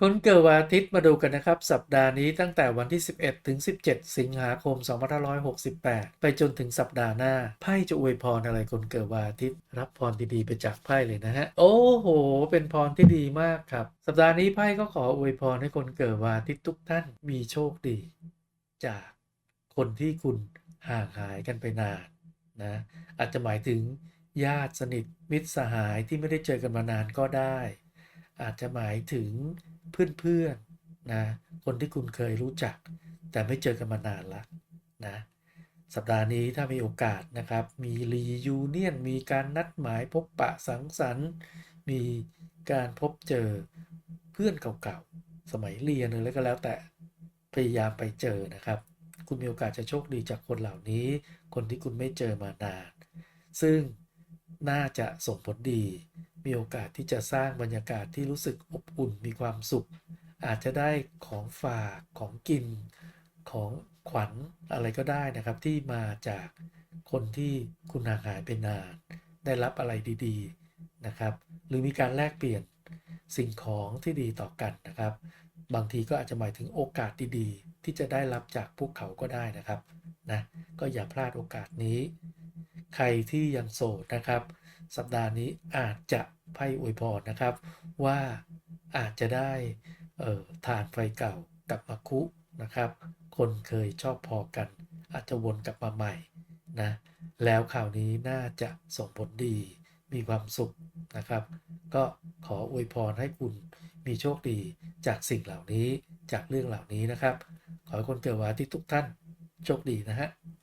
คนเกิดวันอาทิตย์มาดูกันนะครับ สัปดาห์นี้ตั้งแต่วันที่ 11 ถึง 17 สิงหาคม 2568 ไปจนถึงสัปดาห์หน้า ไพ่จะอวยพรอะไรคนเกิดวันอาทิตย์ รับพรดีๆไปจากไพ่เลยนะฮะ โอ้โห เป็นพรที่ดีมากครับ สัปดาห์นี้ไพ่ก็ขออวยพรให้คนเกิดวันอาทิตย์ทุกท่านมีโชคดี จากคนที่คุณห่างหายกันไปนานนะอาจจะหมายถึงญาติสนิทมิตรสหายที่ไม่ได้เจอกันมานานก็ได้ อาจจะหมายถึง เพื่อนๆนะคนที่คุณเคยรู้จัก แต่ไม่เจอกันมานานละนะสัปดาห์นี้ถ้ามีโอกาสนะครับ มีรียูเนียนมีการนัดหมายพบปะสังสรรค์ มีการพบเจอเพื่อนเก่าๆ สมัยเรียนอะไรก็แล้วแต่พยายามไปเจอนะครับ คุณมีโอกาสจะโชคดีจากคนเหล่านี้ คนที่คุณไม่เจอมานาน ซึ่งน่าจะส่งผลดี มีโอกาสที่จะสร้างบรรยากาศที่รู้สึกอบอุ่นมีความสุข อาจจะได้ของฝากของกิน ของขวัญอะไรก็ได้นะครับที่มาจากคนที่คุณห่างหายไปนาน ได้รับอะไรดีๆนะครับ หรือมีการแลกเปลี่ยนสิ่งของที่ดีต่อกันนะครับ บางทีก็อาจจะหมายถึงโอกาสดีๆ ที่จะได้รับจากพวกเขาก็ได้นะครับนะก็อย่าพลาดโอกาสนี้ ใครที่ยังโสดนะครับ สัปดาห์นี้อาจจะไพ่อวยพรนะครับ ว่าอาจจะได้เอ่อทานไฟเก่ากับมาคุนะครับ คนเคยชอบพอกัน อาจจะวนกลับมาใหม่นะแล้วข่าวนี้น่าจะส่งผลดีมีความสุขนะครับ ก็ขออวยพรให้คุณมีโชคดีจากสิ่งเหล่านี้จากเรื่องเหล่านี้นะครับ ขอให้คนเกิดวันอาที่ทุกท่านโชคดีนะฮะ